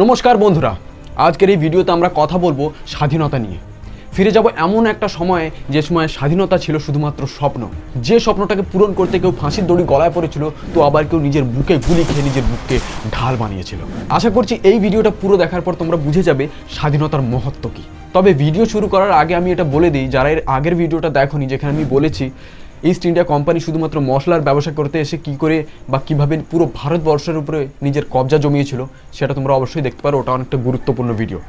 নমস্কার বন্ধুরা, আজকের এই ভিডিওতে আমরা কথা বলব স্বাধীনতা নিয়ে। ফিরে যাব এমন একটা সময়ে যে সময় স্বাধীনতা ছিল শুধুমাত্র স্বপ্ন। যে স্বপ্নটাকে পূরণ করতে কেউ ফাঁসির দড়ি গলায় পড়েছিল, তো আবার কেউ নিজের বুকে গুলি খেয়ে নিজের বুককে ঢাল বানিয়েছিল। আশা করছি এই ভিডিওটা পুরো দেখার পর তোমরা বুঝে যাবে স্বাধীনতার মহত্ব কী। তবে ভিডিও শুরু করার আগে আমি এটা বলে দিই, যারা এর আগের ভিডিওটা দেখোনি, যেখানে আমি বলেছি ইস্ট ইন্ডিয়া কোম্পানি শুধুমাত্র মশলার ব্যবসা করতে এসে কি করে বা কীভাবে পুরো ভারতবর্ষের উপরে নিজের কবজা জমিয়েছিল, সেটা তোমরা অবশ্যই দেখতে পারো। ওটা অনেকটা গুরুত্বপূর্ণ ভিডিও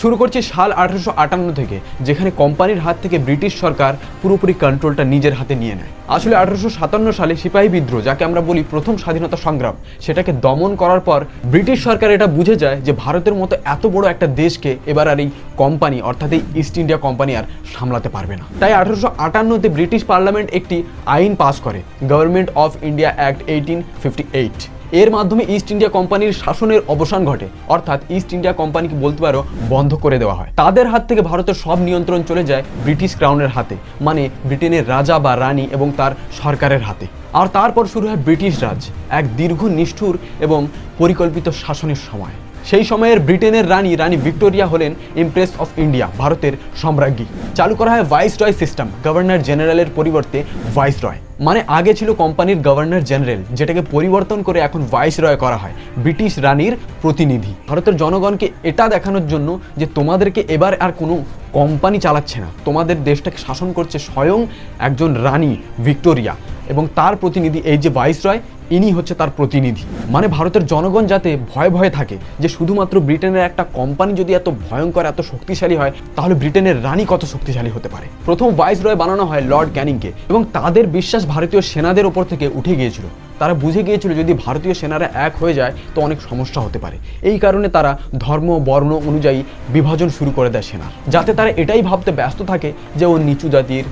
শুরু করছি সাল আঠারোশো আটান্ন থেকে, যেখানে কোম্পানির হাত থেকে ব্রিটিশ সরকার পুরোপুরি কন্ট্রোলটা নিজের হাতে নিয়ে নেয়। আসলে আঠারোশো সাতান্ন সালে সিপাহী বিদ্রোহ, যাকে আমরা বলি প্রথম স্বাধীনতা সংগ্রাম, সেটাকে দমন করার পর ব্রিটিশ সরকার এটা বুঝে যায় যে ভারতের মতো এত বড় একটা দেশকে এবার আর এই কোম্পানি, অর্থাৎ এই ইস্ট ইন্ডিয়া কোম্পানি আর সামলাতে পারবে না। তাই আঠারোশো আটান্নতে ব্রিটিশ পার্লামেন্ট একটি আইন পাস করে government of India act eighteen fifty eight এর মাধ্যমে ইস্ট ইন্ডিয়া কোম্পানির শাসনের অবসান ঘটে। অর্থাৎ ইস্ট ইন্ডিয়া কোম্পানিকে বলতে পারো বন্ধ করে দেওয়া হয়। তাদের হাত থেকে ভারতের সব নিয়ন্ত্রণ চলে যায় ব্রিটিশ ক্রাউনের হাতে মানে ব্রিটেনের রাজা বা রানী এবং তার সরকারের হাতে। আর তারপর শুরু হয় ব্রিটিশ রাজ, এক দীর্ঘ নিষ্ঠুর এবং পরিকল্পিত শাসনের সময়। সেই সময়ের ব্রিটেনের রানী রানী ভিক্টোরিয়া হলেন ইমপ্রেস অফ ইন্ডিয়া ভারতের সম্রাজ্ঞী। চালু করা হয় ভাইস রয় সিস্টেম গভর্নর জেনারেলের পরিবর্তে ভাইস রয় মানে আগে ছিল কোম্পানির গভর্নর জেনারেল যেটাকে পরিবর্তন করে এখন ভাইস রয় করা হয়, ব্রিটিশ রানীর প্রতিনিধি। ভারতের জনগণকে এটা দেখানোর জন্য যে তোমাদেরকে এবার আর কোনো কোম্পানি চালাচ্ছে না। তোমাদের দেশটাকে শাসন করছে স্বয়ং একজন রানী ভিক্টোরিয়া। এবং তার প্রতিনিধি এই যে ভাইস রয় ইনি হচ্ছে তার প্রতিনিধি। মানে ভারতের জনগণ যাতে ভয়ে ভয়ে থাকে যে শুধুমাত্র ব্রিটেনের একটা কোম্পানি যদি এত ভয়ঙ্কর, এত শক্তিশালী হয়, তাহলে ব্রিটেনের রানী কত শক্তিশালী হতে পারে? প্রথম ভাইস রয় বানানো হয় লর্ড ক্যানিংকে এবং তাদের বিশ্বাস ভারতীয় সেনাদের ওপর থেকে উঠে গিয়েছিল। তারা বুঝে গিয়েছিল যদি ভারতীয় সেনারা এক হয়ে যায়, তো অনেক সমস্যা হতে পারে। এই কারণে তারা ধর্ম, বর্ণ অনুযায়ী বিভাজন শুরু করে দেয় সেনার। যাতে তারা এটাই ভাবতে ব্যস্ত থাকে যে ও নিচু জাতির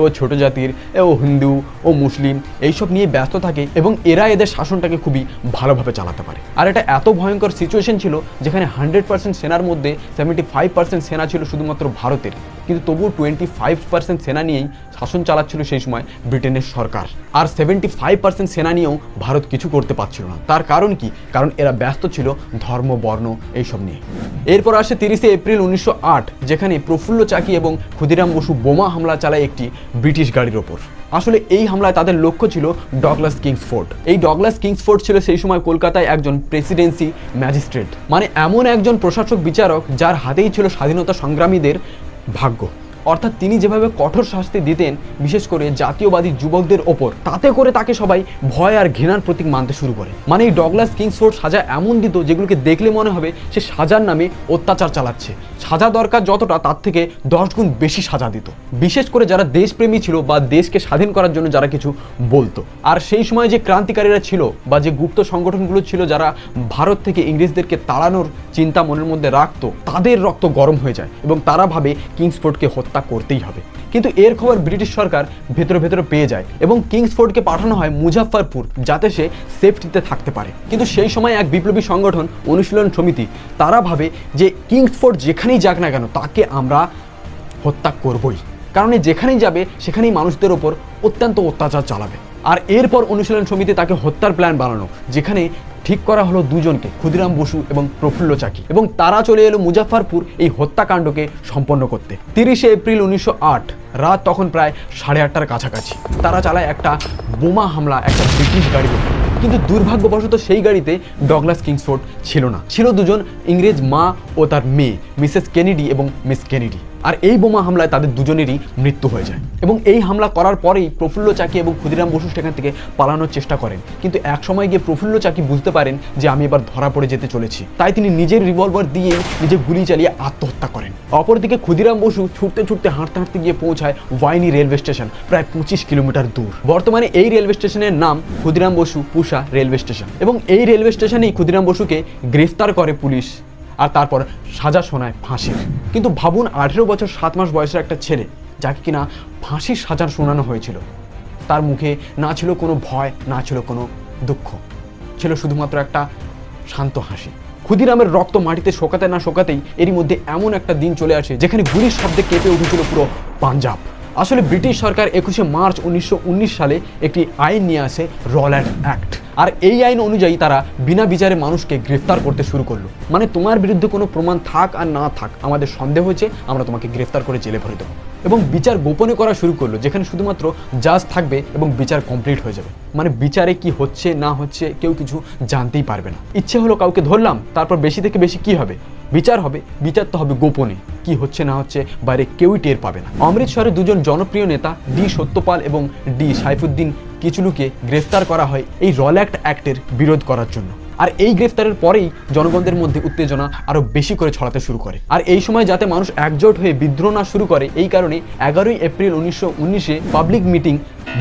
ও ছোট জাতির, ও হিন্দু, ও মুসলিম, এইসব নিয়ে ব্যস্ত থাকে এবং এরা এদের শাসনটাকে খুবই ভালোভাবে চালাতে পারে। আর এটা এত ভয়ঙ্কর সিচুয়েশন ছিল যেখানে হান্ড্রেড পার্সেন্ট সেনার মধ্যে সেভেন্টি ফাইভ পার্সেন্ট সেনা ছিল শুধুমাত্র ভারতের কিন্তু তবুও টোয়েন্টি ফাইভ পার্সেন্ট সেনা নিয়েই শাসন চালাচ্ছিল সেই সময় ব্রিটেনের সরকার। আর সেভেন্টি ফাইভ পার্সেন্ট সেনা নিয়েও ভারত কিছু করতে পারছিল না। তার কারণ কি? কারণ এরা ব্যস্ত ছিল ধর্ম, বর্ণ এইসব নিয়ে। এরপর আসে তিরিশে এপ্রিল উনিশশো আট, যেখানে প্রফুল্ল চাকি এবং ক্ষুদিরাম বসু বোমা হামলা চালায় একটি ব্রিটিশ গাড়ির ওপর। আসলে এই হামলায় তাদের লক্ষ্য ছিল ডগলাস কিংসফোর্ড। এই ডগলাস কিংসফোর্ড ছিল সেই সময় কলকাতায় একজন প্রেসিডেন্সি ম্যাজিস্ট্রেট। মানে এমন একজন প্রশাসক বিচারক যার হাতেই ছিল স্বাধীনতা সংগ্রামীদের ভাগ্য অর্থাৎ তিনি যেভাবে কঠোর শাস্তি দিতেন, বিশেষ করে জাতীয়বাদী যুবকদের ওপর, তাতে করে তাকে সবাই ভয় আর ঘৃণার প্রতীক মানতে শুরু করে। মানে এই ডগলাস কিংসফোর্ড সাজা এমন দিত, যেগুলোকে দেখলে মনে হবে সে সাজার নামে অত্যাচার চালাচ্ছে। সাজা দরকার যতটা, তার থেকে দশ গুণ বেশি সাজা দিত। বিশেষ করে যারা দেশপ্রেমী ছিল বা দেশকে স্বাধীন করার জন্য যারা কিছু বলতো। আর সেই সময় যে ক্রান্তিকারীরা ছিল বা যে গুপ্ত সংগঠনগুলো ছিল, যারা ভারত থেকে ইংরেজদেরকে তাড়ানোর চিন্তা মনের মধ্যে রাখতো, তাদের রক্ত গরম হয়ে যায় এবং তারা ভাবে কিংসফোর্ডকে হত্যা করতেই হবে। কিন্তু এর খবর ব্রিটিশ সরকার ভেতরে ভেতরে পেয়ে যায় এবং কিংসফোর্ডকে পাঠানো হয় মুজাফফরপুর যাতে সে সেফটিতে থাকতে পারে। কিন্তু সেই সময় এক বিপ্লবী সংগঠন অনুশীলন সমিতি, তারা ভাবে যে কিংসফোর্ড যেখানেই যাক না কেন, তাকে আমরা হত্যা করবই। কারণ যেখানেই যাবে, সেখানেই মানুষদের ওপর অত্যন্ত অত্যাচার চালাবে। আর এরপর অনুশীলন সমিতি তাকে হত্যার প্ল্যান বানানো, যেখানে ঠিক করা হলো দুজনকে, ক্ষুদিরাম বসু এবং প্রফুল্ল চাকি। এবং তারা চলে এলো মুজাফফরপুর এই হত্যাকাণ্ডকে সম্পন্ন করতে। তিরিশে এপ্রিল উনিশশো আট, রাত তখন প্রায় সাড়ে আটটার কাছাকাছি। তারা চালায় একটা বোমা হামলা, একটা ব্রিটিশ গাড়ির কিন্তু দুর্ভাগ্যবশত সেই গাড়িতে ডগলাস কিংসফোর্ড ছিল না। ছিল দুজন ইংরেজ মা ও তার মেয়ে, মিসেস কেনেডি এবং মিস কেনেডি। আর এই বোমা হামলায় তাদের দুজনেরই মৃত্যু হয়ে যায়। এবং এই হামলা করার পরেই প্রফুল্ল চাকি এবং ক্ষুদিরাম বসু সেখান থেকে পালানোর চেষ্টা করেন। কিন্তু এক সময় গিয়ে প্রফুল্ল চাকি বুঝতে পারেন যে আমি এবার ধরা পড়ে যেতে চলেছি। তাই তিনি নিজের রিভলভার দিয়ে নিজে গুলি চালিয়ে আত্মহত্যা করেন। অপরদিকে ক্ষুদিরাম বসু ছুটতে ছুটতে হাঁটতে হাঁটতে গিয়ে পৌঁছায় ওয়াইনি রেলওয়ে স্টেশন, প্রায় পঁচিশ কিলোমিটার দূর। বর্তমানে এই রেলওয়ে স্টেশনের নাম ক্ষুদিরাম বসু পুষা রেলওয়ে স্টেশন। এবং এই রেলওয়ে স্টেশনেই ক্ষুদিরাম বসুকে গ্রেফতার করে পুলিশ। আর তারপর সাজা শোনায় ফাঁসির কিন্তু ভাবুন আঠেরো বছর সাত মাস বয়সের একটা ছেলে, যাকে কিনা ফাঁসির সাজা শোনানো হয়েছিল। তার মুখে না ছিল কোনো ভয়, না ছিল কোনো দুঃখ। ছিল শুধুমাত্র একটা শান্ত হাসি। ক্ষুদিরামের রক্ত মাটিতে শোকাতে না শোকাতেই এরই মধ্যে এমন একটা দিন চলে আসে, যেখানে গুলির শব্দে কেঁপে উঠেছিল পুরো পাঞ্জাব। আসলে ব্রিটিশ সরকার একুশে মার্চ উনিশশো উনিশ সালে একটি আইন নিয়ে আসে রল্যান্ড অ্যাক্ট। আর এই আইন অনুযায়ী তারা বিনা বিচারে মানুষকে গ্রেফতার করতে শুরু করল। মানে তোমার বিরুদ্ধে কোনো প্রমাণ থাক আর না থাক, আমাদের সন্দেহ হয়েছে আমরা তোমাকে গ্রেফতার করে জেলে ভরে দেবো। এবং বিচার গোপনে করা শুরু করল, যেখানে শুধুমাত্র জাজ থাকবে এবং বিচার কমপ্লিট হয়ে যাবে। মানে বিচারে কি হচ্ছে, না হচ্ছে, কেউ কিছু জানতেই পারবে না। ইচ্ছে হলো কাউকে ধরলাম, তারপর বেশি থেকে বেশি কি হবে? বিচার হবে, বিচার তো হবে গোপনে। কি হচ্ছে না হচ্ছে, বাইরে কেউই টের পাবে না। অমৃতসরের দুজন জনপ্রিয় নেতা, ডি সত্যপাল এবং ডি সাইফুদ্দিন কিচলুকে গ্রেফতার করা হয় এই রল অ্যাক্ট অ্যাক্টের বিরোধ করার জন্য। আর এই গ্রেফতারের পরেই জনগণদের মধ্যে উত্তেজনা আরও বেশি করে ছড়াতে শুরু করে। আর এই সময় যাতে মানুষ একজোট হয়ে বিদ্রোহ না শুরু করে, এই কারণে এগারোই এপ্রিল উনিশশো উনিশে পাবলিক মিটিং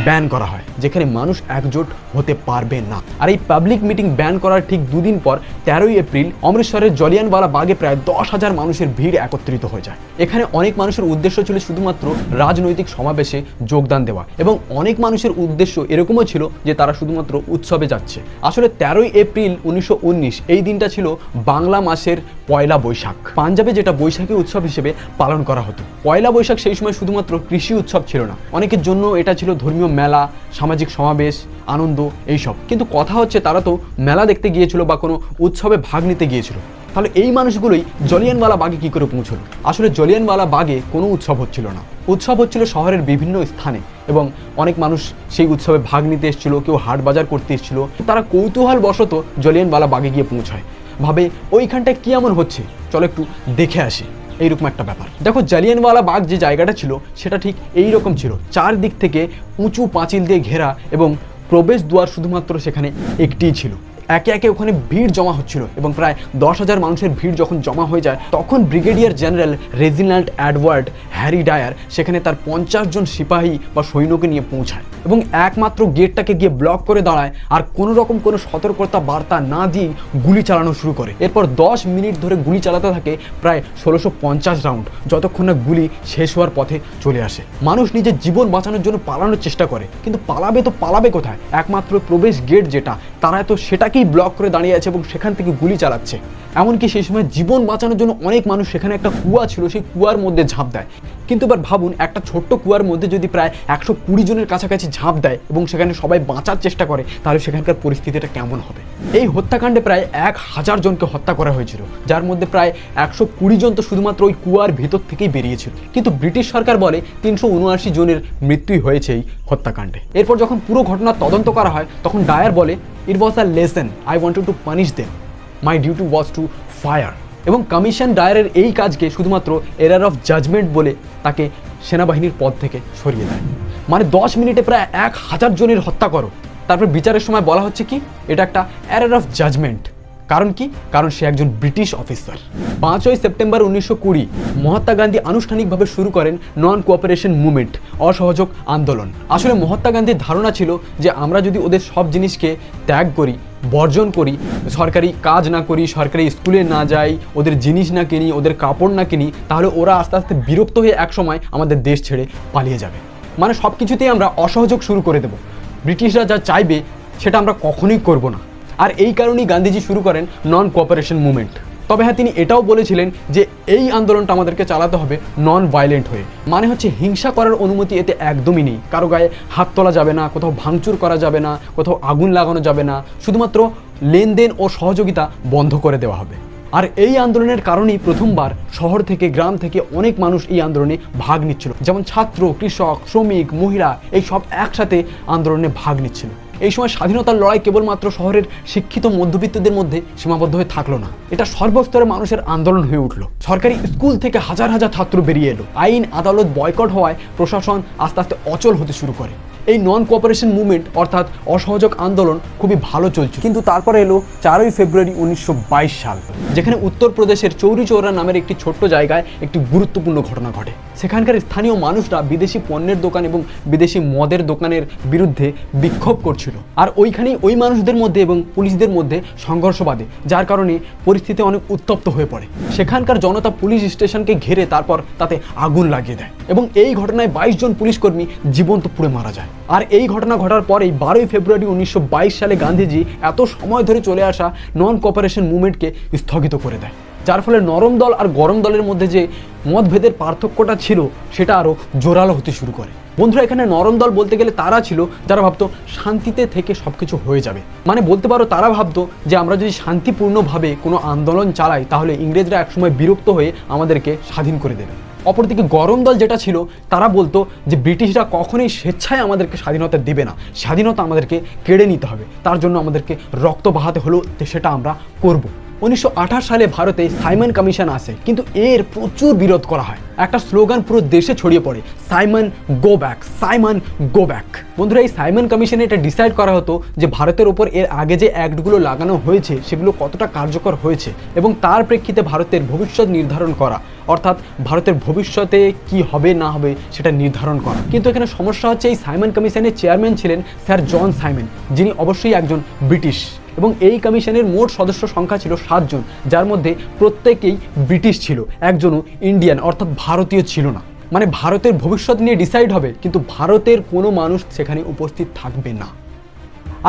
ব্যান করা হয়, যেখানে মানুষ একজোট হতে পারবে না। আর এই পাবলিক মিটিং ব্যান করার ঠিক দুদিন পর, তেরোই এপ্রিল অমৃতসরের জলিয়ানওয়ালা বাগে প্রায় দশ হাজার মানুষের ভিড় একত্রিত হয়ে যায়। এখানে অনেক মানুষের উদ্দেশ্য ছিল শুধুমাত্র রাজনৈতিক সমাবেশে যোগদান দেওয়া এবং অনেক মানুষের উদ্দেশ্য এরকমও ছিল যে তারা শুধুমাত্র উৎসবে যাচ্ছে। আসলে তেরোই এপ্রিল উনিশশো উনিশ, এই দিনটা ছিল বাংলা মাসের পয়লা বৈশাখ। পাঞ্জাবে যেটা বৈশাখী উৎসব হিসেবে পালন করা হতো। পয়লা বৈশাখ সেই সময় শুধুমাত্র কৃষি উৎসব ছিল না, অনেকের জন্য এটা ছিল ধর্মীয় মেলা, সামাজিক সমাবেশ, আনন্দ এইসব। কিন্তু কথা হচ্ছে তারা তো মেলা দেখতে গিয়েছিল বা কোনো উৎসবে ভাগ নিতে গিয়েছিল। তাহলে এই মানুষগুলোই জলিয়ানওয়ালা বাগে কি করে পৌঁছলো? আসলে জলিয়ানওয়ালা বাগে কোনো উৎসব হচ্ছিল না। উৎসব হচ্ছিল শহরের বিভিন্ন স্থানে এবং অনেক মানুষ সেই উৎসবে ভাগ নিতে এসেছিল, কেউ হাট বাজার করতে এসেছিল। তারা কৌতূহল বশত জলিয়ানওয়ালা বাগে গিয়ে পৌঁছায়। ভাবে ওইখানটায় কি এমন হচ্ছে? চলো একটু দেখে আসি। এইরকম একটা ব্যাপার। দেখো, জালিয়ানওয়ালা বাগ যে জায়গাটা ছিল, সেটা ঠিক এই রকম ছিল। চারদিক থেকে উঁচু পাঁচিল দিয়ে ঘেরা এবং প্রবেশ দুয়ার শুধুমাত্র সেখানে একটিই ছিল। একে একে ওখানে ভিড় জমা হচ্ছিল এবং প্রায় দশ হাজার মানুষের ভিড় যখন জমা হয়ে যায়, তখন brigadier general Reginald Edward, Harry Dyer, সেখানে তার পঞ্চাশ জন সিপাহী বা সৈন্যকে নিয়ে পৌঁছায় এবং একমাত্র গেটটাকে গিয়ে ব্লক করে দাঁড়ায় আর কোনো রকম কোনো সতর্কতা বার্তা না দিয়ে গুলি চালানো শুরু করে। এরপর দশ মিনিট ধরে গুলি চালাতে থাকে প্রায় ষোলোশো পঞ্চাশ রাউন্ড, যতক্ষণ না গুলি শেষ হওয়ার পথে চলে আসে। মানুষ নিজের জীবন বাঁচানোর জন্য পালানোর চেষ্টা করে, কিন্তু পালাবে তো পালাবে কোথায়? একমাত্র প্রবেশ গেট যেটা, তারা তো সেটাকেই ব্লক করে দাঁড়িয়ে আছে এবং সেখান থেকে গুলি চালাচ্ছে। এমনকি সেই সময় জীবন বাঁচানোর জন্য অনেক মানুষ সেখানে একটা কুয়া ছিল, সেই কুয়ার মধ্যে ঝাঁপ দেয়। কিন্তু এবার ভাবুন, একটা ছোট্ট কুয়ার মধ্যে যদি প্রায় একশো কুড়ি জনের কাছাকাছি ঝাঁপ দেয় এবং সেখানে সবাই বাঁচার চেষ্টা করে, তাহলে সেখানকার পরিস্থিতিটা কেমন হবে? এই হত্যাকাণ্ডে প্রায় এক হাজার জনকে হত্যা করা হয়েছিল, যার মধ্যে প্রায় একশো কুড়ি জন তো শুধুমাত্র ওই কুয়ার ভেতর থেকেই বেরিয়েছিল। কিন্তু ব্রিটিশ সরকার বলে তিনশো উনআশি জনের মৃত্যুই হয়েছে এই হত্যাকাণ্ডে। এরপর যখন পুরো ঘটনার তদন্ত করা হয়, তখন ডায়ার বলে it was a lesson I wanted to punish them my duty was to fire এবং কমিশন ডায়ারের এই কাজকে শুধুমাত্র এরার অফ জাজমেন্ট বলে তাকে সেনাবাহিনীর পদ থেকে সরিয়ে দেয়। মানে দশ মিনিটে প্রায় এক হাজার জনের হত্যা করো। তারপর বিচারের সময় বলা হচ্ছে কি? এটা একটা এরার অফ জাজমেন্ট কারণ কি? কারণ সে একজন ব্রিটিশ অফিসার। পাঁচই সেপ্টেম্বর উনিশশো কুড়ি, মহাত্মা গান্ধী আনুষ্ঠানিকভাবে শুরু করেন নন কোঅপারেশন মুভমেন্ট অসহযোগ আন্দোলন। আসলে মহাত্মা গান্ধীর ধারণা ছিল যে আমরা যদি ওদের সব জিনিসকে ত্যাগ করি, বর্জন করি, সরকারি কাজ না করি, সরকারি স্কুলে না যাই, ওদের জিনিস না কিনি, ওদের কাপড় না কিনি, তাহলে ওরা আস্তে আস্তে বিরক্ত হয়ে একসময় আমাদের দেশ ছেড়ে পালিয়ে যাবে। মানে সব কিছুতেই আমরা অসহযোগ শুরু করে দেব। ব্রিটিশরা যা চাইবে, সেটা আমরা কখনোই করব না। আর এই কারণেই গান্ধীজি শুরু করেন নন কোঅপারেশন মুভমেন্ট তবে হ্যাঁ তিনি এটাও বলেছিলেন যে এই আন্দোলনটা আমাদেরকে চালাতে হবে নন ভায়োলেন্ট হয়ে। মানে হচ্ছে হিংসা করার অনুমতি এতে একদমই নেই। কারও গায়ে হাত তোলা যাবে না, কোথাও ভাঙচুর করা যাবে না, কোথাও আগুন লাগানো যাবে না। শুধুমাত্র লেনদেন ও সহযোগিতা বন্ধ করে দেওয়া হবে। আর এই আন্দোলনের কারণেই প্রথমবার শহর থেকে, গ্রাম থেকে অনেক মানুষ এই আন্দোলনে ভাগ নিচ্ছিল। যেমন ছাত্র, কৃষক, শ্রমিক, মহিলা, এই সব একসাথে আন্দোলনে ভাগ নিচ্ছিল। এই সময় স্বাধীনতার লড়াই কেবলমাত্র শহরের শিক্ষিত মধ্যবিত্তদের মধ্যে সীমাবদ্ধ হয়ে থাকল না। এটা সর্বস্তরে মানুষের আন্দোলন হয়ে উঠল। সরকারি স্কুল থেকে হাজার হাজার ছাত্র বেরিয়ে এলো। আইন আদালত বয়কট হওয়ায় প্রশাসন আস্তে আস্তে অচল হতে শুরু করে। এই নন কোঅপারেশন মুভমেন্ট অর্থাৎ অসহযোগ আন্দোলন খুবই ভালো চলছে কিন্তু তারপরে এলো চারই ফেব্রুয়ারি উনিশশো বাইশ সাল। যেখানে উত্তরপ্রদেশের চৌরি চৌরা নামের একটি ছোট্ট জায়গায় একটি গুরুত্বপূর্ণ ঘটনা ঘটে। সেখানকার স্থানীয় মানুষরা বিদেশি পণ্যের দোকান এবং বিদেশি মদের দোকানের বিরুদ্ধে বিক্ষোভ করছিল। আর ওইখানেই ওই মানুষদের মধ্যে এবং পুলিশদের মধ্যে সংঘর্ষ বাঁধে যার কারণে পরিস্থিতি অনেক উত্তপ্ত হয়ে পড়ে। সেখানকার জনতা পুলিশ স্টেশনকে ঘিরে তারপর তাতে আগুন লাগিয়ে দেয় এবং এই ঘটনায় বাইশ জন পুলিশকর্মী জীবন্ত পুড়ে মারা যায়। আর এই ঘটনা ঘটার পরেই বারোই ফেব্রুয়ারি উনিশশো বাইশ সালে গান্ধীজি এত সময় ধরে চলে আসা নন কোঅপারেশন মুভমেন্টকে স্থগিত করে দেয়। যার ফলে নরম দল আর গরম দলের মধ্যে যে মতভেদের পার্থক্যটা ছিল, সেটা আরও জোরালো হতে শুরু করে। বন্ধুরা, এখানে নরম দল বলতে গেলে তারা ছিল যারা ভাবতো শান্তিতে থেকে সব কিছু হয়ে যাবে। মানে বলতে পারো তারা ভাবতো যে আমরা যদি শান্তিপূর্ণভাবে কোনো আন্দোলন চালাই, তাহলে ইংরেজরা একসময় বিরক্ত হয়ে আমাদেরকে স্বাধীন করে দেবে। অপরদিকে গরম দল যেটা ছিল, তারা বলতো যে ব্রিটিশরা কখনোই স্বেচ্ছায় আমাদেরকে স্বাধীনতা দেবে না। স্বাধীনতা আমাদেরকে কেড়ে নিতে হবে। তার জন্য আমাদেরকে রক্ত বাহাতে হলেও সেটা আমরা করব। উনিশশো আঠাশ সালে ভারতে সাইমন কমিশন আসে, কিন্তু এর প্রচুর বিরোধ করা হয়। একটা স্লোগান পুরো দেশে ছড়িয়ে পড়ে, Simon go back, Simon go back. বন্ধুরা, এই সাইমন কমিশনে এটা ডিসাইড করা হতো যে ভারতের ওপর এর আগে যে অ্যাক্টগুলো লাগানো হয়েছে, সেগুলো কতটা কার্যকর হয়েছে এবং তার প্রেক্ষিতে ভারতের ভবিষ্যৎ নির্ধারণ করা, অর্থাৎ ভারতের ভবিষ্যতে কি হবে, না হবে, সেটা নির্ধারণ করা। কিন্তু এখানে সমস্যা হচ্ছে, এই সাইমন কমিশনের চেয়ারম্যান ছিলেন স্যার জন সাইমন, যিনি অবশ্যই একজন ব্রিটিশ। এবং এই কমিশনের মোট সদস্য সংখ্যা ছিল সাতজন, যার মধ্যে প্রত্যেকেই ব্রিটিশ ছিল, একজনও ইন্ডিয়ান, অর্থাৎ ভারতীয় ছিল না। মানে ভারতের ভবিষ্যৎ নিয়ে ডিসাইড হবে, কিন্তু ভারতের কোনো মানুষ সেখানে উপস্থিত থাকবে না।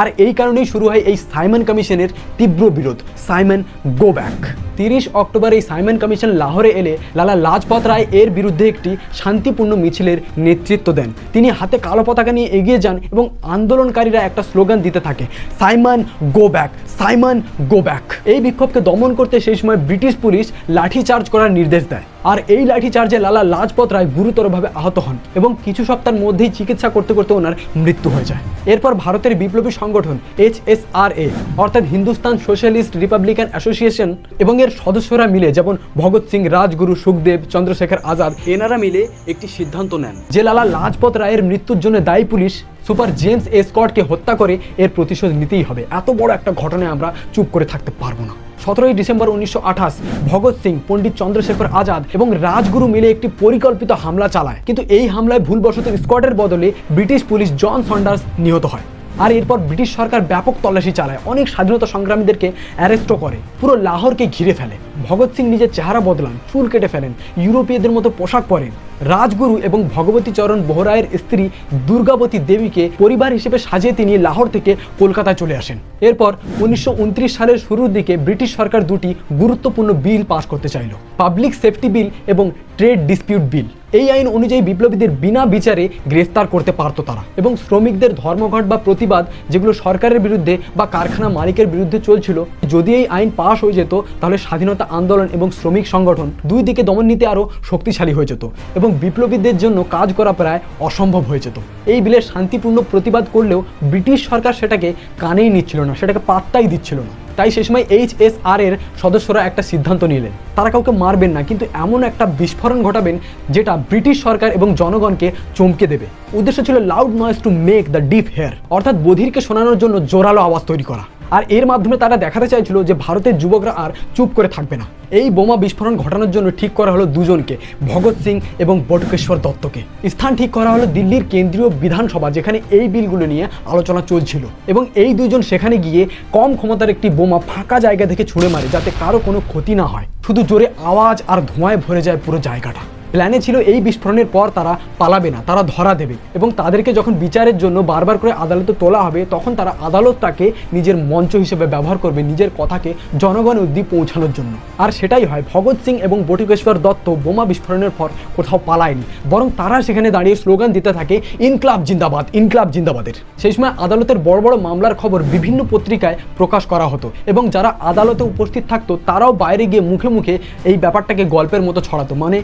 আর এই কারণেই শুরু হয় এই সাইমন কমিশনের তীব্র বিরোধ, সাইমন গো ব্যাক। তিরিশ অক্টোবর এই সাইমন কমিশন লাহোরে এলে লালা লাজপত রায় এর বিরুদ্ধে একটি শান্তিপূর্ণ মিছিলের নেতৃত্ব দেন। তিনি হাতে কালো পতাকা নিয়ে এগিয়ে যান এবং আন্দোলনকারীরা একটা স্লোগান দিতে থাকে, Simon go back, Simon go back. এই বিক্ষোভকে দমন করতে সেই সময় ব্রিটিশ পুলিশ লাঠিচার্জ করার নির্দেশ দেয়। আর এই লাঠিচার্জে লালা লাজপত রায় গুরুতরভাবে আহত হন এবং কিছু সপ্তাহের মধ্যেই চিকিৎসা করতে করতে ওনার মৃত্যু হয়ে যায়। এরপর ভারতের বিপ্লবী সংগঠন এইচ এস আর এ অর্থাৎ হিন্দুস্তান সোশ্যালিস্ট রিপাবলিকান অ্যাসোসিয়েশন এবং এর সদস্যরা মিলে যেমন ভগৎ সিং, রাজগুরু সুখদেব, চন্দ্রশেখর আজাদ, এনারা মিলে একটি সিদ্ধান্ত নেন যে লালা লাজপত রায়ের মৃত্যুর জন্য দায়ী পুলিশ সুপার জেমস এ স্কটকে হত্যা করে এর প্রতিশোধ নিতেই হবে। এত বড় একটা ঘটনায় আমরা চুপ করে থাকতে পারব না। সতেরোই ডিসেম্বর উনিশশো আঠাশ, ভগৎ সিং, পণ্ডিত চন্দ্রশেখর আজাদ এবং রাজগুরু মিলে একটি পরিকল্পিত হামলা চালায়। কিন্তু এই হামলায় ভুলবশত স্কটের বদলে ব্রিটিশ পুলিশ জন সন্ডার্স নিহত হয়। আর এরপর ব্রিটিশ সরকার ব্যাপক তল্লাশি চালায়, অনেক স্বাধীনতা সংগ্রামীদেরকে অ্যারেস্টও করে। পুরো লাহোরকে ঘিরে ফেলে। ভগৎ সিং নিজের চেহারা বদলান, চুল কেটে ফেলেন, ইউরোপীয়দের মতো পোশাক পরেন। রাজগুরু এবং ভগবতী চরণ বোহরায়ের স্ত্রী দুর্গাবতী দেবীকে পরিবার হিসেবে সাজিয়ে তিনি লাহোর থেকে কলকাতায় চলে আসেন। এরপর উনিশশো উনত্রিশ সালের শুরুর দিকে ব্রিটিশ সরকার দুটি গুরুত্বপূর্ণ বিল পাশ করতে চাইল, পাবলিক সেফটি বিল এবং ট্রেড ডিসপিউট বিল। এই আইন অনুযায়ী বিপ্লবীদের বিনা বিচারে গ্রেফতার করতে পারতো তারা এবং শ্রমিকদের ধর্মঘট বা প্রতিবাদ যেগুলো সরকারের বিরুদ্ধে বা কারখানা মালিকের বিরুদ্ধে চলছিল, যদি এই আইন পাশ হয়ে যেত, তাহলে স্বাধীনতা আন্দোলন এবং শ্রমিক সংগঠন দুই দিকে দমন নিতে আরও শক্তিশালী হয়ে যেত এবং বিপ্লবীদের জন্য কাজ করা প্রায় অসম্ভব হয়ে যেত। এই বিলের শান্তিপূর্ণ প্রতিবাদ করলেও ব্রিটিশ সরকার সেটাকে কানেই নিচ্ছিল না, সেটাকে পাত্তাই দিচ্ছিল না। তাই সে সময় এইচ এস আর এর সদস্যরা একটা সিদ্ধান্ত নিলেন, তারা কাউকে মারবেন না, কিন্তু এমন একটা বিস্ফোরণ ঘটাবেন যেটা ব্রিটিশ সরকার এবং জনগণকে চমকে দেবে। উদ্দেশ্য ছিল loud noise to make the deaf hear অর্থাৎ বধিরকে শোনানোর জন্য জোরালো আওয়াজ তৈরি করা। আর এর মাধ্যমে তারা দেখাতে চাইছিল যে ভারতের যুবকরা আর চুপ করে থাকবে না। এই বোমা বিস্ফোরণ ঘটানোর জন্য ঠিক করা হলো দুজনকে, ভগৎ সিং এবং বটকেশ্বর দত্তকে। স্থান ঠিক করা হলো দিল্লির কেন্দ্রীয় বিধানসভা, যেখানে এই বিলগুলো নিয়ে আলোচনা চলছিল। এবং এই দুজন সেখানে গিয়ে কম ক্ষমতার একটি বোমা ফাঁকা জায়গা থেকে ছুঁড়ে মারে, যাতে কারও কোনো ক্ষতি না হয়। শুধু জোরে আওয়াজ আর ধোঁয়ায় ভরে যায় পুরো জায়গাটা। প্ল্যানে ছিল এই বিস্ফোরণের পর তারা পালাবে না, তারা ধরা দেবে এবং তাদেরকে যখন বিচারের জন্য বারবার করে আদালতে তোলা হবে, তখন তারা আদালত তাকে নিজের মঞ্চ হিসেবে ব্যবহার করবে, নিজের কথাকে জনগণ অব্দি পৌঁছানোর জন্য। আর সেটাই হয়, ভগৎ সিং এবং বটুকেশ্বর দত্ত বোমা বিস্ফোরণের পর কোথাও পালায়নি, বরং তারা সেখানে দাঁড়িয়ে স্লোগান দিতে থাকে, ইনকলাব জিন্দাবাদ, ইনকলাব জিন্দাবাদের। সেই সময় আদালতের বড় বড় মামলার খবর বিভিন্ন পত্রিকায় প্রকাশ করা হতো এবং যারা আদালতে উপস্থিত থাকতো, তারাও বাইরে গিয়ে মুখে মুখে এই ব্যাপারটাকে গল্পের মতো ছড়াতো। মানে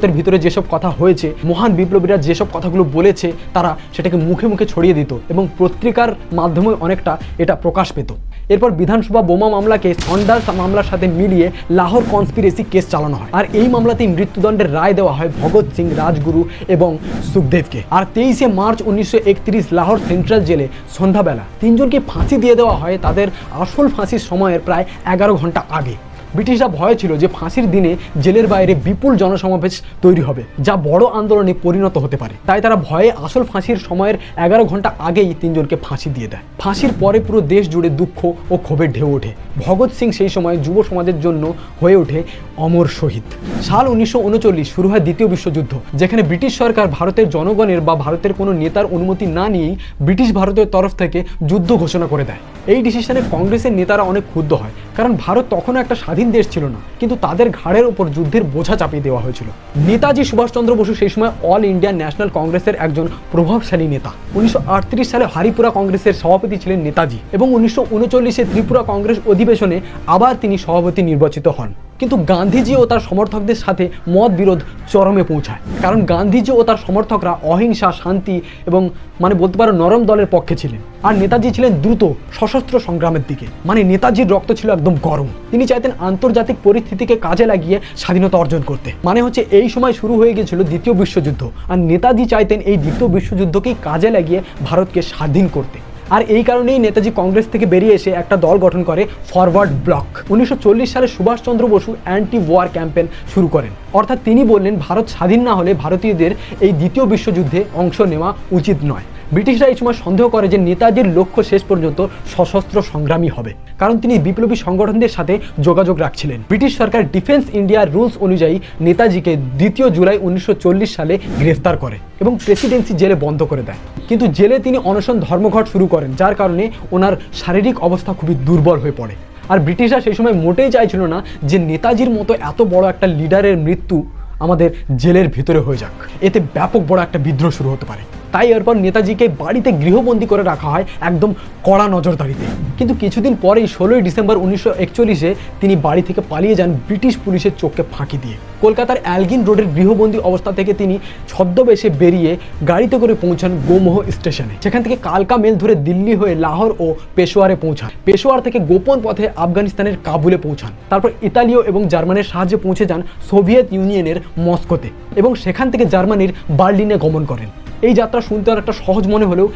আদালতের ভিতরে যেসব কথা হয়েছে, মহান বিপ্লবীরা যেসব কথাগুলো বলেছে, তারা সেটাকে মুখে মুখে ছড়িয়ে দিত এবং পত্রিকার মাধ্যমে অনেকটা এটা প্রকাশ পেত। এরপর বিধানসভা বোমা মামলাকে সন্ডার্স মামলার সাথে মিলিয়ে লাহোর কনস্পিরেসি কেস চালানো হয়। আর এই মামলাতেই মৃত্যুদণ্ডের রায় দেওয়া হয় ভগৎ সিং রাজগুরু এবং সুখদেবকে। আর তেইশে মার্চ উনিশশো একত্রিশ লাহোর সেন্ট্রাল জেলে সন্ধ্যাবেলা তিনজনকে ফাঁসি দিয়ে দেওয়া হয়। তাদের আসল ফাঁসির সময়ের প্রায় এগারো ঘণ্টা আগে। ব্রিটিশরা ভয় ছিল যে ফাঁসির দিনে জেলের বাইরে বিপুল জনসমাবেশ তৈরি হবে, যা বড় আন্দোলনে পরিণত হতে পারে। তাই তারা ভয়ে আসল ফাঁসির সময়ের এগারো ঘণ্টা আগেই তিনজনকে ফাঁসি দিয়ে দেয়। ফাঁসির পরে পুরো দেশ জুড়ে দুঃখ ও ক্ষোভের ঢেউ ওঠে। ভগৎ সিং সেই সময় যুব সমাজের জন্য হয়ে ওঠে অমর শহীদ। সাল উনিশশো উনচল্লিশ শুরু হয় দ্বিতীয় বিশ্বযুদ্ধ, যেখানে ব্রিটিশ সরকার ভারতের জনগণের বা ভারতের কোনো নেতার অনুমতি না নিয়েই ব্রিটিশ ভারতের তরফ থেকে যুদ্ধ ঘোষণা করে দেয়। এই ডিসিশনে কংগ্রেসের নেতারা অনেক ক্ষুব্ধ হয়, কারণ ভারত তখনও একটা স্বাধীন স্বাধীন দেশ ছিল না, কিন্তু তাদের ঘাড়ের ওপর যুদ্ধের বোঝা চাপিয়ে দেওয়া হয়েছিল। নেতাজি সুভাষচন্দ্র বসু সেই সময় অল ইন্ডিয়া ন্যাশনাল কংগ্রেসের একজন প্রভাবশালী নেতা। উনিশশো আটত্রিশ সালে হারিপুরা কংগ্রেসের সভাপতি ছিলেন নেতাজি এবং উনিশশো উনচল্লিশে ত্রিপুরা কংগ্রেস অধিবেশনে আবার তিনি সভাপতি নির্বাচিত হন। কিন্তু গান্ধীজি ও তার সমর্থকদের সাথে মত বিরোধ চরমে পৌঁছায়। কারণ গান্ধীজি ও তার সমর্থকরা অহিংসা, শান্তি এবং মানে বলতে পারো নরম দলের পক্ষে ছিলেন। আর নেতাজি ছিলেন দ্রুত, সশস্ত্র সংগ্রামের দিকে। মানে নেতাজির রক্ত ছিল একদম গরম। তিনি চাইতেন আন্তর্জাতিক পরিস্থিতিকে কাজে লাগিয়ে স্বাধীনতা অর্জন করতে। মানে হচ্ছে এই সময় শুরু হয়ে গেছিল দ্বিতীয় বিশ্বযুদ্ধ। আর নেতাজি চাইতেন এই দ্বিতীয় বিশ্বযুদ্ধকেই কাজে লাগিয়ে ভারতকে স্বাধীন করতে। আর এই কারণেই নেতাজি কংগ্রেস থেকে বেরিয়ে এসে একটা দল গঠন করে ফরওয়ার্ড ব্লক উনিশশো চল্লিশ সালে Subhash Chandra Bose anti war campaign শুরু করেন। অর্থাৎ তিনি বললেন, ভারত স্বাধীন না হলে ভারতীয়দের এই দ্বিতীয় বিশ্বযুদ্ধে অংশ নেওয়া উচিত নয়। ব্রিটিশরা এই সময় সন্দেহ করে যে নেতাজির লক্ষ্য শেষ পর্যন্ত সশস্ত্র সংগ্রামী হবে, কারণ তিনি বিপ্লবী সংগঠনদের সাথে যোগাযোগ রাখছিলেন। ব্রিটিশ সরকার ডিফেন্স ইন্ডিয়ার রুলস অনুযায়ী নেতাজিকে দ্বিতীয় জুলাই উনিশশো চল্লিশ সালে গ্রেফতার করে এবং প্রেসিডেন্সি জেলে বন্ধ করে দেয়। কিন্তু জেলে তিনি অনশন ধর্মঘট শুরু করেন, যার কারণে ওনার শারীরিক অবস্থা খুবই দুর্বল হয়ে পড়ে। আর ব্রিটিশরা সেই সময় মোটেই চাইছিল না যে নেতাজির মতো এত বড় একটা লিডারের মৃত্যু আমাদের জেলের ভিতরে হয়ে যাক। এতে ব্যাপক বড় একটা বিদ্রোহ শুরু হতে পারে। তাই এরপর নেতাজিকে বাড়িতে গৃহবন্দী করে রাখা হয় একদম কড়া নজরদারিতে। কিন্তু কিছুদিন পরেই ষোলোই ডিসেম্বর উনিশশো একচল্লিশে তিনি বাড়ি থেকে পালিয়ে যান ব্রিটিশ পুলিশের চোখকে ফাঁকি দিয়ে। কলকাতার অ্যালগিন রোডের গৃহবন্দী অবস্থা থেকে তিনি ছদ্মবেশে বেরিয়ে গাড়িতে করে পৌঁছান গোমোহ স্টেশনে সেখান থেকে কালকা মেল ধরে দিল্লি হয়ে লাহোর ও পেশোয়ারে পৌঁছান। পেশোয়ার থেকে গোপন পথে আফগানিস্তানের কাবুলে পৌঁছান। তারপর ইতালীয় এবং জার্মানির সাহায্যে পৌঁছে যান সোভিয়েত ইউনিয়নের মস্কোতে এবং সেখান থেকে জার্মানির বার্লিনে গমন করেন। এই যাত্রা শুনতে আর একটা সহজ মনে হলেও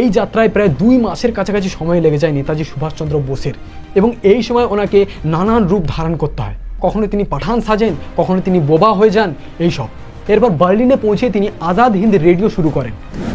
এই যাত্রায় প্রায় দুই মাসের কাছাকাছি সময় লেগে যায় নেতাজি সুভাষচন্দ্র বোসের। এবং এই সময় ওনাকে নানান রূপ ধারণ করতে হয়। কখনো তিনি পাঠান সাজেন, কখনো তিনি বোবা হয়ে যান এইসব এরপর বার্লিনে পৌঁছে তিনি আজাদ হিন্দ রেডিও শুরু করেন।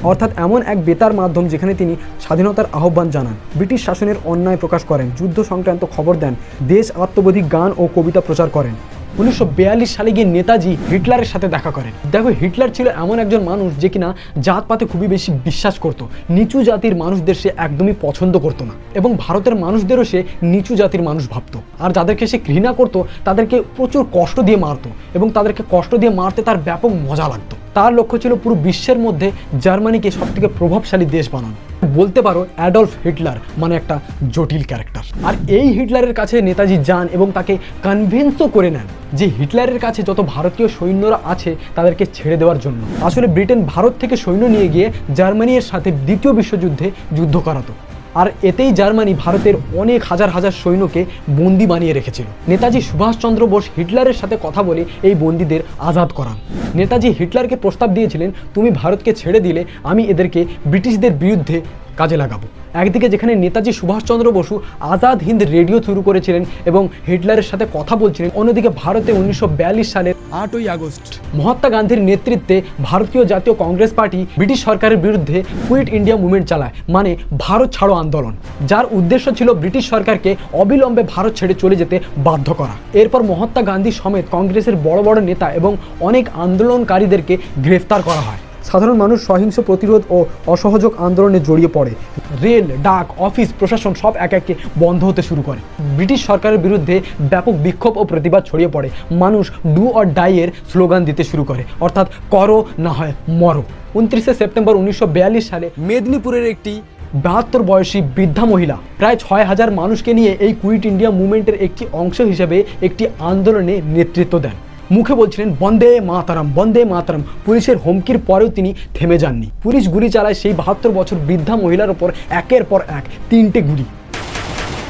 অর্থাৎ এমন এক বেতার মাধ্যম যেখানে তিনি স্বাধীনতার আহ্বান জানান। ব্রিটিশ শাসনের অন্যায় প্রকাশ করেন, যুদ্ধ সংক্রান্ত খবর দেন, দেশ আত্মবোধিক গান ও কবিতা প্রচার করেন। উনিশশো বিয়াল্লিশ সালে গিয়ে নেতাজি হিটলারের সাথে দেখা করেন। দেখো, হিটলার ছিল এমন একজন মানুষ যে কিনা জাতপাতে খুবই বেশি বিশ্বাস করত। নিচু জাতির মানুষদের সে একদমই পছন্দ করত না এবং ভারতের মানুষদেরও সে নিচু জাতির মানুষ ভাবত। আর যাদেরকে সে ঘৃণা করতো, তাদেরকে প্রচুর কষ্ট দিয়ে মারত এবং তাদেরকে কষ্ট দিয়ে মারতে তার ব্যাপক মজা লাগতো। তার লক্ষ্য ছিল পুরো বিশ্বের মধ্যে জার্মানিকে সব থেকে প্রভাবশালী দেশ বানানো। বলতে পারো অ্যাডলফ হিটলার মানে একটা জটিল ক্যারেক্টার। আর এই হিটলারের কাছে নেতাজি যান এবং তাকে কনভিন্সও করে নেন যে হিটলারের কাছে যত ভারতীয় সৈন্যরা আছে তাদেরকে ছেড়ে দেওয়ার জন্য। আসলে ব্রিটেন ভারত থেকে সৈন্য নিয়ে গিয়ে জার্মানির সাথে দ্বিতীয় বিশ্বযুদ্ধে যুদ্ধ করাতো। আর এতেই জার্মানি ভারতের অনেক হাজার হাজার সৈন্যকে বন্দি বানিয়ে রেখেছিল। নেতাজি সুভাষচন্দ্র বোস হিটলারের সাথে কথা বলে এই বন্দীদের আজাদ করান। নেতাজি হিটলারকে প্রস্তাব দিয়েছিলেন, তুমি ভারতকে ছেড়ে দিলে আমি এদেরকে ব্রিটিশদের বিরুদ্ধে কাজে লাগাবো। একদিকে যেখানে নেতাজি সুভাষচন্দ্র বসু আজাদ হিন্দ রেডিও শুরু করেছিলেন এবং হিটলারের সাথে কথা বলছিলেন অন্যদিকে ভারতে উনিশশো বিয়াল্লিশ সালের আটই আগস্ট। মহাত্মা গান্ধীর নেতৃত্বে ভারতীয় জাতীয় কংগ্রেস পার্টি ব্রিটিশ সরকারের বিরুদ্ধে কুইট ইন্ডিয়া মুভমেন্ট চালায় মানে ভারত ছাড়ো আন্দোলন যার উদ্দেশ্য ছিল ব্রিটিশ সরকারকে অবিলম্বে ভারত ছেড়ে চলে যেতে বাধ্য করা। এরপর মহাত্মা গান্ধী সমেত কংগ্রেসের বড় বড় নেতা এবং অনেক আন্দোলনকারীদেরকে গ্রেফতার করা হয়। সাধারণ মানুষ সহিংস প্রতিরোধ ও অসহযোগ আন্দোলনে জড়িয়ে পড়ে। রেল, ডাক, অফিস, প্রশাসন সব এক একে বন্ধ হতে শুরু করে। ব্রিটিশ সরকারের বিরুদ্ধে ব্যাপক বিক্ষোভ ও প্রতিবাদ ছড়িয়ে পড়ে। মানুষ ডু অর ডাইয়ের স্লোগান দিতে শুরু করে, অর্থাৎ করো না হয় মরো। উনত্রিশে সেপ্টেম্বর উনিশশো বিয়াল্লিশ সালে মেদিনীপুরের একটি বাহাত্তর বয়সী বৃদ্ধা মহিলা, প্রায় ছয় হাজার মানুষকে নিয়ে এই কুইট ইন্ডিয়া মুভমেন্টের একটি অংশ হিসেবে একটি আন্দোলনে নেতৃত্ব দেন। মুখে বলছিলেন, বন্দে মাতারাম বন্দে মাতারাম। পুলিশের হুমকির পরেও তিনি থেমে যাননি। পুলিশ গুলি চালায় সেই বাহাত্তর বছর বৃদ্ধা মহিলার ওপর একের পর এক তিনটে গুলি।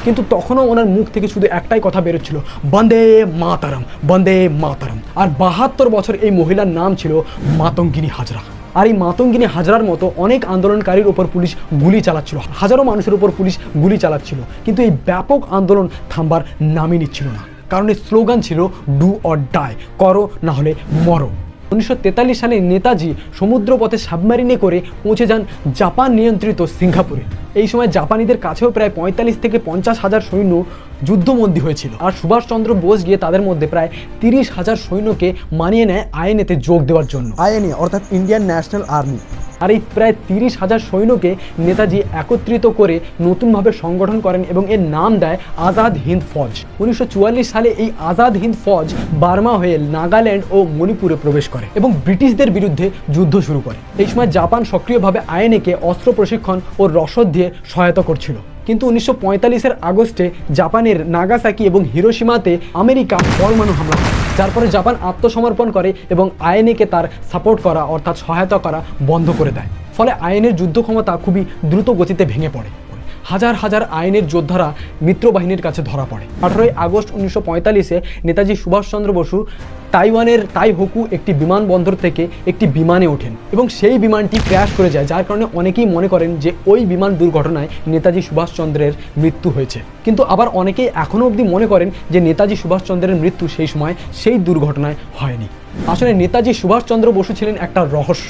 কিন্তু তখনও ওনার মুখ থেকে শুধু একটাই কথা বেরোচ্ছিল, বন্দে মাতারাম বন্দে মাতারাম। আর বাহাত্তর বছর এই মহিলার নাম ছিল মাতঙ্গিনী হাজরা। আর এই মাতঙ্গিনী হাজরার মতো অনেক আন্দোলনকারীর ওপর পুলিশ গুলি চালাচ্ছিল। হাজারো মানুষের উপর পুলিশ গুলি চালাচ্ছিল। কিন্তু এই ব্যাপক আন্দোলন থামবার নামই নিচ্ছিল না। কারণ এই স্লোগান ছিল ডু অর ডাই করো না হলে মরো। উনিশশো তেতাল্লিশ সালে নেতাজি সমুদ্রপথে সাবমেরিনে করে পৌঁছে যান জাপান নিয়ন্ত্রিত সিঙ্গাপুরে। এই সময় জাপানিদের কাছেও প্রায় পঁয়তাল্লিশ থেকে পঞ্চাশ হাজার সৈন্য যুদ্ধবন্দী হয়েছিল। আর সুভাষচন্দ্র বোস গিয়ে তাদের মধ্যে প্রায় তিরিশ হাজার সৈন্যকে মানিয়ে নেয় আইএনএতে যোগ দেওয়ার জন্য। আইএনএ অর্থাৎ ইন্ডিয়ান ন্যাশনাল আর্মি। আর এই প্রায় তিরিশ হাজার সৈন্যকে নেতাজি একত্রিত করে নতুনভাবে সংগঠন করেন এবং এর নাম দেয় আজাদ হিন্দ ফৌজ। উনিশশো চুয়াল্লিশ সালে এই আজাদ হিন্দ ফৌজ বার্মা হয়ে নাগাল্যান্ড ও মণিপুরে প্রবেশ করে। এবং ব্রিটিশদের বিরুদ্ধে যুদ্ধ শুরু করে। এই সময় জাপান সক্রিয়ভাবে আইএনএকে অস্ত্র প্রশিক্ষণ ও রসদ দিয়ে সহায়তা করছিল। কিন্তু উনিশশো পঁয়তাল্লিশের আগস্টে জাপানের নাগাসাকি এবং হিরোসীমাতে আমেরিকা পরমাণু হামলা করে, যার পরে জাপান আত্মসমর্পণ করে এবং আইএনএকে তার সাপোর্ট করা অর্থাৎ সহায়তা করা বন্ধ করে দেয়। ফলে আইনের যুদ্ধ ক্ষমতা খুবই দ্রুত গতিতে ভেঙে পড়ে। হাজার হাজার আইনের যোদ্ধারা মিত্রবাহিনীর কাছে ধরা পড়ে। আঠারোই আগস্ট উনিশশো পঁয়তাল্লিশে নেতাজি সুভাষচন্দ্র বসু তাইওয়ানের তাইহোকু একটি বিমানবন্দর থেকে একটি বিমানে ওঠেন এবং সেই বিমানটি ক্র্যাশ করে যায়, যার কারণে অনেকেই মনে করেন যে ওই বিমান দুর্ঘটনায় নেতাজি সুভাষচন্দ্রের মৃত্যু হয়েছে। কিন্তু আবার অনেকেই এখনও অবধি মনে করেন যে নেতাজি সুভাষচন্দ্রের মৃত্যু সেই সময় সেই দুর্ঘটনায় হয়নি। আসলে নেতাজি সুভাষচন্দ্র বসু ছিলেন একটা রহস্য।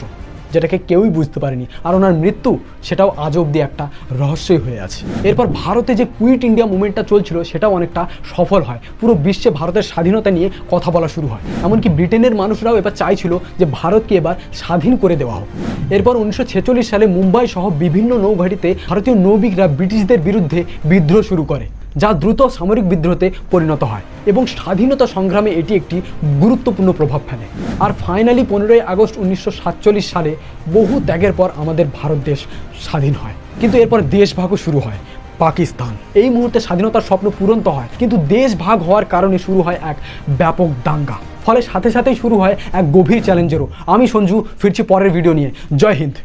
যেটাকে কেউই বুঝতে পারেনি। আর ওনার মৃত্যু সেটাও আজ অবধি একটা রহস্যই হয়ে আছে। এরপর ভারতে যে কুইট ইন্ডিয়া মুভমেন্টটা চলছিল, সেটাও অনেকটা সফল হয়। পুরো বিশ্বে ভারতের স্বাধীনতা নিয়ে কথা বলা শুরু হয়। এমনকি ব্রিটেনের মানুষরাও এবার চাইছিল যে ভারতকে এবার স্বাধীন করে দেওয়া হোক। এরপর উনিশশো ছেচল্লিশ সালে মুম্বাই সহ বিভিন্ন নৌঘাটিতে ভারতীয় নৌবিকরা ব্রিটিশদের বিরুদ্ধে বিদ্রোহ শুরু করে। যা দ্রুত সামরিক বিদ্রোহতে পরিণত হয় এবং স্বাধীনতা সংগ্রামে এটি একটি গুরুত্বপূর্ণ প্রভাব ফেলে। আর ফাইনালি পনেরোই আগস্ট উনিশশো সাতচল্লিশ সালে বহু ত্যাগের পর আমাদের ভারত দেশ স্বাধীন হয়। কিন্তু এরপর দেশভাগও শুরু হয়, পাকিস্তান। এই মুহূর্তে স্বাধীনতার স্বপ্ন পূরণ তো হয়, কিন্তু দেশ ভাগ হওয়ার কারণে শুরু হয় এক ব্যাপক দাঙ্গা। ফলে সাথে সাথেই শুরু হয় এক গভীর চ্যালেঞ্জেরও আমি সঞ্জু, ফিরছি পরের ভিডিও নিয়ে। জয় হিন্দ।